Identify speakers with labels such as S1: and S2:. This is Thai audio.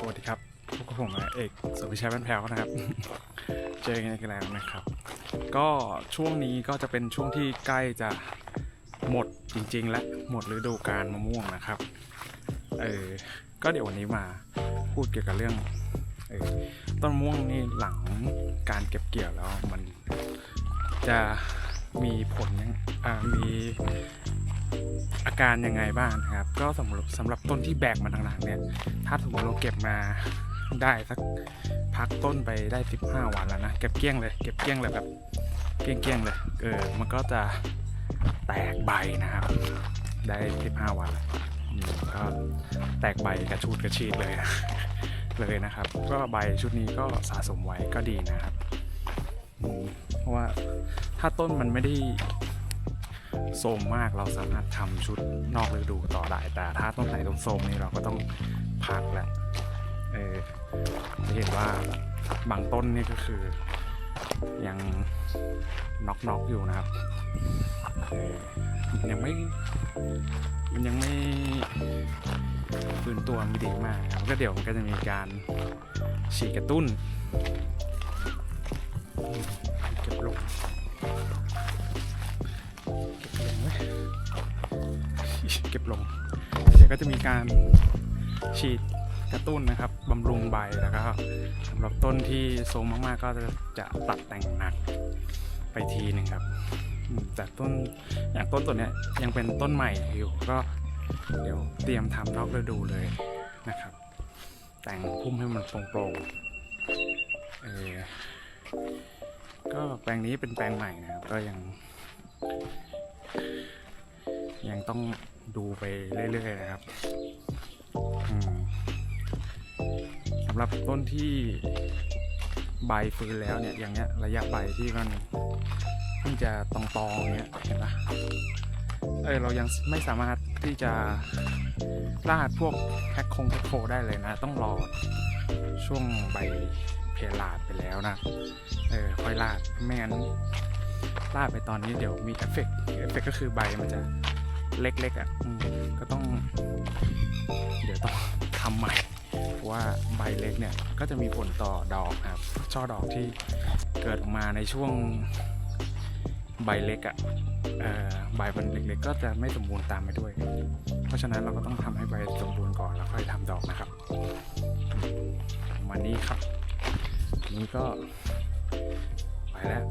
S1: สวัสดีครับพบกับผมนะเอกสวิชัยบ้านแพ้วนะครับ เจอกันอีกแล้วนะครับ ก็ช่วงนี้ก็จะเป็นช่วงที่ใกล้จะหมดจริง ๆ และหมดฤดูกาลมะม่วงนะครับเออก็เดี๋ยววันนี้มาพูดเกี่ยวกับเรื่องออต้นมะม่วงนี่หลังการเก็บเกี่ยวแล้วมันจะมีผลยังอ่ามี อาการยังไงบ้างนครับ ก็สำหรับสำหรับต้นที่แบกมาหลังๆเนี่ย ถ้าสมมติเราเก็บมาได้สักพักต้นไปได้ 15 วันแล้วนะ เก็บเกี้ยงเลย เก็บเกี้ยงเลยแบบเกลี้ยงๆเลย เออ มันก็จะแตกใบนะครับ ได้ 15 วันแล้วก็แตกใบกระชูดกระชีดเลยเลยนะครับ ก็ใบชุดนี้ก็สะสมไว้ก็ดีนะครับ เพราะว่าถ้าต้นมันไม่ได้ โทมมากเราสามารถทำชุดนอกฤดูต่อได้ แต่ถ้าต้นไหนต้นโทมนี่เราก็ต้องพักแหละเออจะเห็นว่าบางต้นนี่ก็คือ ยังน็อกน็อกๆอยู่นะครับเออยังไม่มันยังไม่ฟื้นตัวไม่ดีมากครับก็เดี๋ยวมันก็จะมีการฉีดกระตุ้นเก็บลง ก็บลง เดี๋ยวก็จะมีการฉีดกระตุ้นนะครับบำรุงใบแล้วก็สำหรับต้นที่โทรมมากๆ ก็จะจะตัดแต่งหนักไปทีหนึ่งครับอืมแต่ต้นอย่างต้นตัวเนี้ยยังเป็นต้นใหม่อยู่ก็เดี๋ยวเตรียมทำนอกฤดูเลยนะครับ แต่งพุ่มให้มันโปร่งๆเออก็แปลงนี้เป็นแปลงใหม่นะครับก็ยัง ยังต้อง ดูไปเรื่อยๆนะครับสำหรับต้นที่ใบฟื้นแล้วเนี่ยอย่างเงี้ยระยะใบที่มันเพิ่งจะตองๆเนี้ยเห็นปะเออเรายังไม่สามารถที่จะลาดพวกแพ็คคงแพ็คโคได้เลยนะ ต้องรอช่วงใบเพลาดไปแล้วนะ เออค่อยลาดไม่งั้นลาดไปตอนนี้เดี๋ยวมีเอฟเฟกต์เอฟเฟกต์ก็คือใบมันจะ เล็กๆอะก็ต้อง เดี๋ยวต้องทำใหม่เพราะว่าใบเล็กเนี่ยก็จะมีผลต่อดอกครับ ช่อดอกที่เกิดออกมาในช่วงใบเล็กอะเอ่อใบมันเล็กๆ ก็จะไม่สมบูรณ์ตามไปด้วย เพราะฉะนั้นเราก็ต้องทำให้ใบสมบูรณ์ก่อนแล้วค่อยทำดอกนะครับประมานี้ครับอันนี้ก็ไปแล้ว